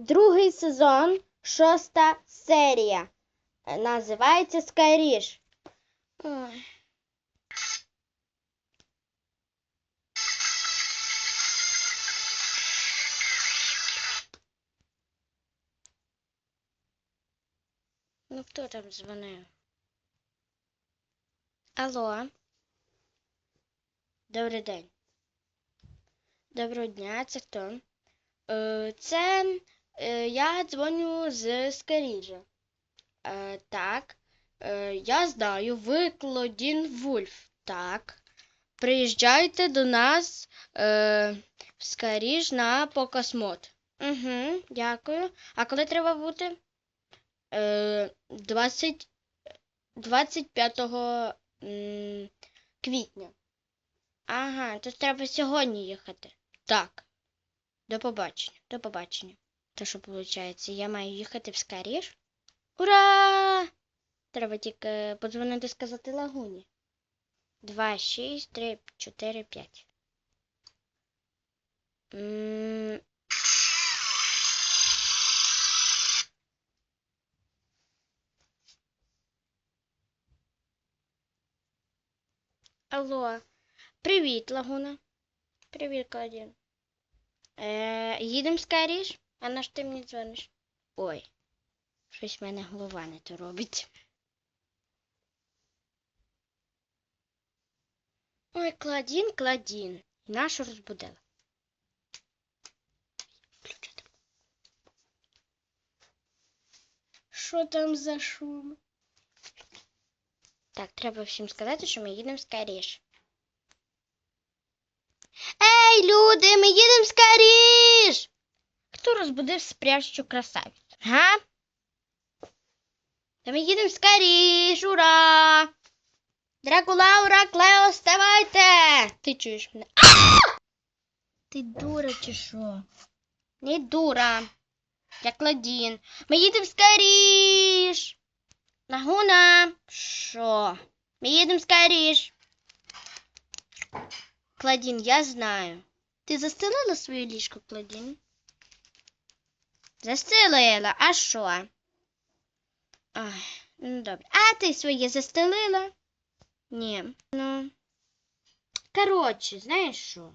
Другий сезон, шоста серія. Е, Називається Скайріш. Ну, хто там дзвонив? Алло. Добрий день. Доброго дня, це хто? Е, це я дзвоню з Скаріжа. Е, так. Е, я знаю, ви Клодін Вульф. Так. Приїжджайте до нас е, в Скаріж на покосмод. Угу, дякую. А коли треба бути? Е, 20, 25 м, квітня. Ага, то треба сьогодні їхати. Так. До побачення. До побачення. То що виходить, я маю їхати в Скаріж? Ура! Треба тільки подзвонити сказати лагуні. Два, шість, три, чотири, п'ять. М, Алло. Привіт, Лагуна. Привіт, Кладін. Е, їдемо скоріш? А на що ти мені дзвониш? Ой, щось в мене голова не то робить. Ой, Кладін, Кладін. Нашу розбудила. Що там за шум? Так, треба всім сказати, що ми їдемо скоріш. Ей, люди, ми їдемо скоріш! Розбудив спрящу красавицю? Га? Та ми їдемо скоріш, ура! Дракула, ура, Клео, вставайте! Ти чуєш мене? Ти дура чи що? Не дура. Я Кладін. Ми їдемо скоріш. Лагуна. Що? Ми їдемо скоріш. Кладін, я знаю. Ти застелила своє ліжко, Кладін? Застелила, а що? Ну добре. А ти своє застелила? Ні. Ну. Коротше, знаєш що?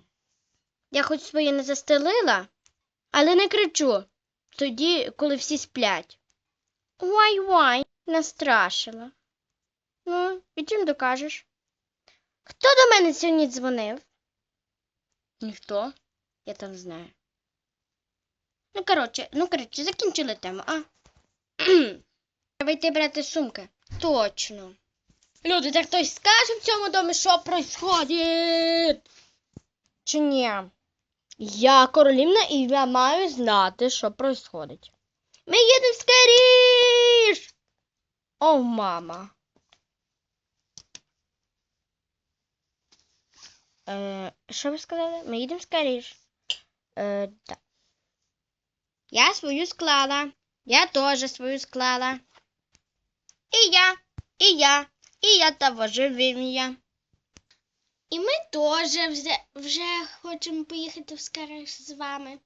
Я хоч своє не застелила, але не кричу. Тоді, коли всі сплять. Вай-вай, настрашила. Ну, і чим докажеш? Хто до мене сьогодні дзвонив? Ніхто. Я там знаю. Ну, коротше, ну, коротше, закінчили тему, а? Йти брати сумки. Точно. Люди, так хтось скаже в цьому домі, що происходить? Чи ні? Я королівна і я маю знати, що происходить. Ми їдемо скоріш! О, мама. Е, що ви сказали? Ми їдемо скоріш. Е, так. Я свою склала. Я теж свою склала. І я, і я, і я того же вим'я. І ми теж вже, вже хочемо поїхати в з вами.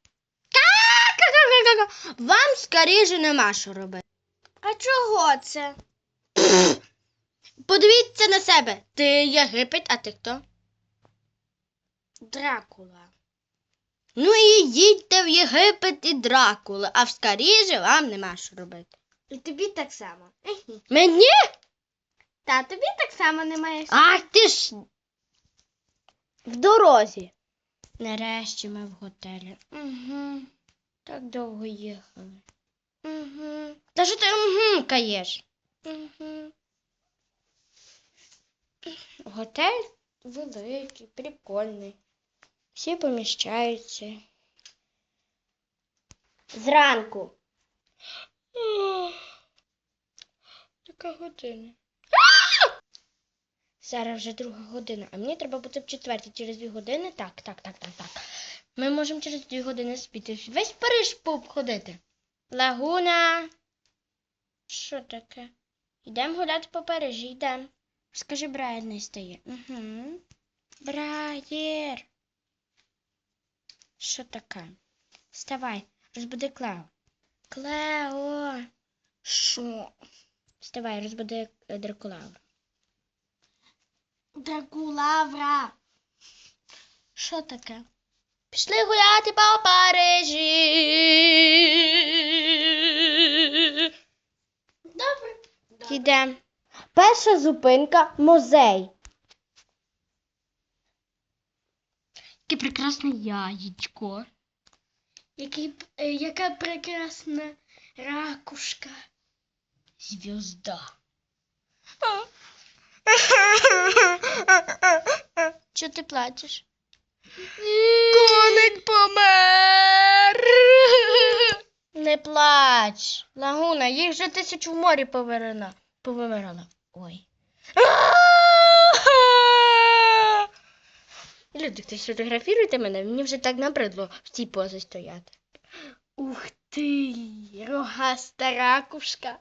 Вам скоріше нема що робити. А чого це? Подивіться на себе. Ти Єгипет, а ти хто? Дракула. Ну і їдьте в Єгипет і Дракула, а в Скаріжі вам нема що робити. І тобі так само. Мені? Та тобі так само немає. Ах ти ж. В дорозі. Нарешті ми в готелі. Угу. Так довго їхали. Угу. Та що ти угу каєш? Угу. Готель великий, прикольний. Всі поміщаються. Зранку. Яка година? Зараз вже друга година, а мені треба бути в четвертій через дві години. Так, так, так, так, так. Ми можемо через дві години спіти. Весь Париж пообходити. Лагуна. Що таке? Йдемо гуляти по Парижі, йдемо. Скажи, Брайер не стає. Угу. Брайер. Що таке? Вставай, розбуди Клео. Клео. Що? Вставай, розбуди Дракулавра. Дракулавра. Що таке? Пішли гуляти по Парижі. Добре. Йдемо. Перша зупинка музей. Прекрасне яєчко. Який, е, яка прекрасна ракушка. Звезда. Чого ти плачеш? Коник помер. Не плач. Лагуна, їх вже тисячу в морі повимирала. Ой. Люди, хтось фотографіруйте мене, мені вже так набридло в цій позі стояти. Ух ти, рогаста ракушка.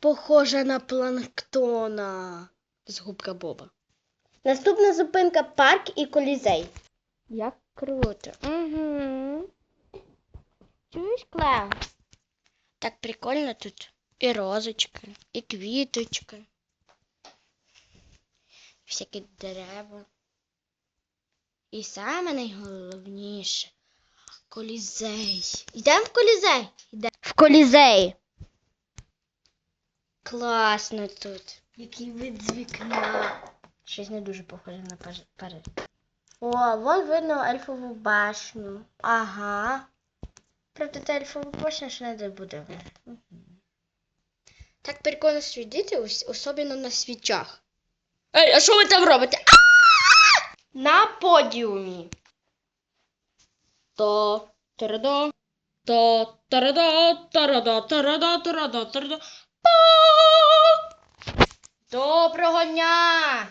Похожа на планктона. З губка Боба. Наступна зупинка парк і колізей. Як круто. Угу. Чуєш, Клео? Так прикольно тут. І розочки, і квіточки. Всякі дерева. І саме найголовніше колізей. Йдемо в колізей? Йдемо. В колізей. Класно тут. Який вид з вікна. Щось не дуже похоже на Париж. О, вон видно ельфову башню. Ага. Правда, та ельфова башня ще не буде. Мгм. Так прикольно світити, ос- особливо на свічах. Ей, а що ви там робите? На подіумі. То, тарадо, то, тарадо, тарадо, тарадо, тарадо. Па! Доброго дня!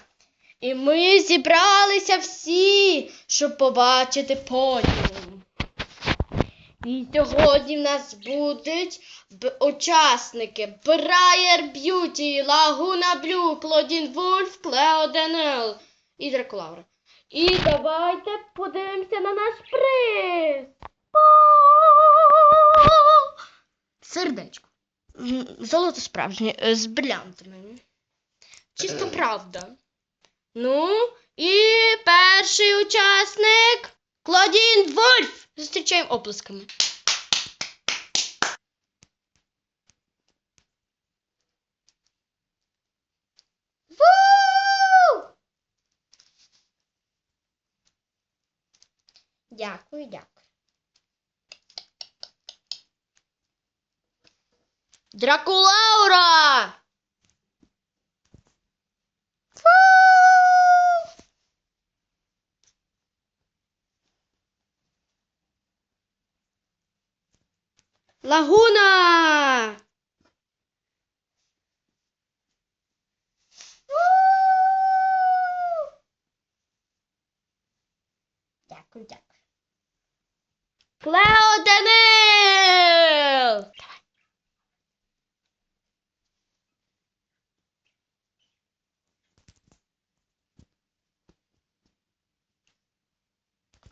І ми зібралися всі, щоб побачити подіум. І сьогодні в нас будуть учасники Брайер Б'юті, Лагуна Блю, Клодін Вульф, Клео Денел і Дракулавра. І давайте подивимося на наш приз. Сердечко. Золото справжнє, е, з брилянтами. Чисто правда. Ну, і перший учасник Клодін Вольф. Зустрічаємо оплесками. Дякую, дякую. Дракулаура! Лагуна! Дякую, дякую. Клео Данил!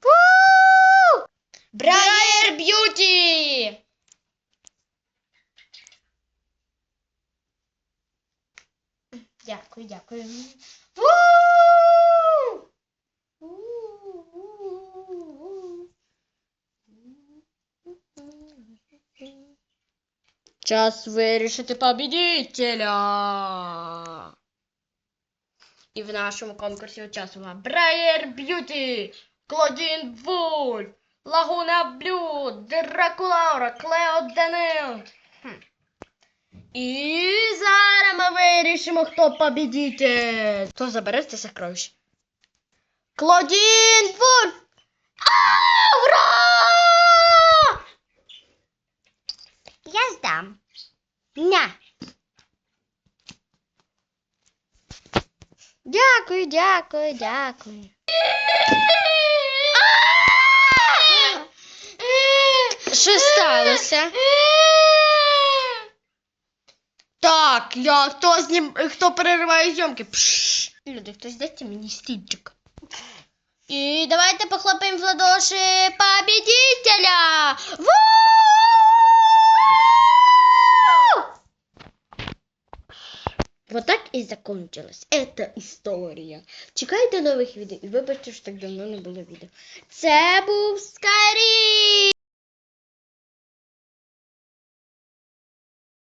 Фу! Брайер Б'юті! Дякую, дякую. Час вирішити победителя. І в нашому конкурсі участвувала Брайер Б'юті, Клодін Вульф, Лагуна Блю, Дракулаура, Клео Данил. І зараз ми вирішимо, хто победитель. Хто забере це сокровище? Клодін Вульф! Ура! Я здам. Ня. Дякую, дякую, дякую. Що сталося? Так, я хто знім, хто перериває зйомки? Пш. Люди, хтось дайте мені стільчик. І давайте похлопаємо в ладоші победителя! закончилась эта історія. Чекайте нових відео і вибачте, що так давно не було відео. Це був Скарі!